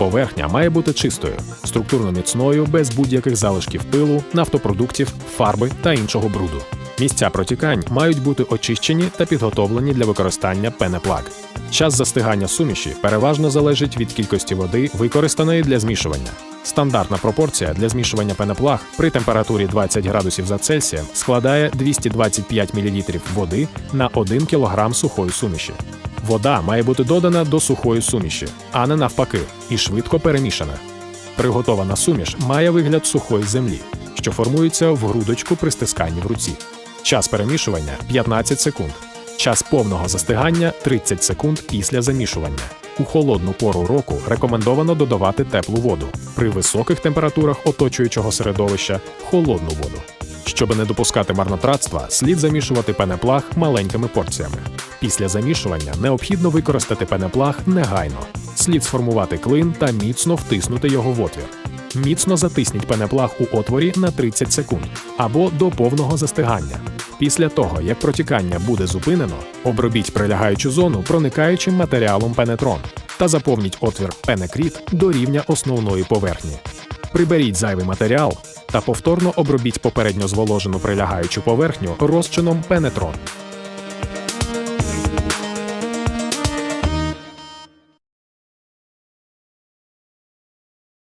Поверхня має бути чистою, структурно міцною, без будь-яких залишків пилу, нафтопродуктів, фарби та іншого бруду. Місця протікань мають бути очищені та підготовлені для використання пенеплаг. Час застигання суміші переважно залежить від кількості води, використаної для змішування. Стандартна пропорція для змішування пеноплаг при температурі 20 градусів за Цельсієм складає 225 мл води на 1 кг сухої суміші. Вода має бути додана до сухої суміші, а не навпаки, і швидко перемішана. Приготована суміш має вигляд сухої землі, що формується в грудочку при стисканні в руці. Час перемішування 15 секунд. Час повного застигання 30 секунд після замішування. У холодну пору року рекомендовано додавати теплу воду. При високих температурах оточуючого середовища холодну воду. Щоб не допускати марнотратства, слід замішувати пенеплаг маленькими порціями. Після замішування необхідно використати пенеплаг негайно. Слід сформувати клин та міцно втиснути його в отвір. Міцно затисніть пенеплаг у отворі на 30 секунд або до повного застигання. Після того, як протікання буде зупинено, обробіть прилягаючу зону проникаючим матеріалом пенетрон та заповніть отвір пенекріт до рівня основної поверхні. Приберіть зайвий матеріал та повторно обробіть попередньо зволожену прилягаючу поверхню розчином пенетрон.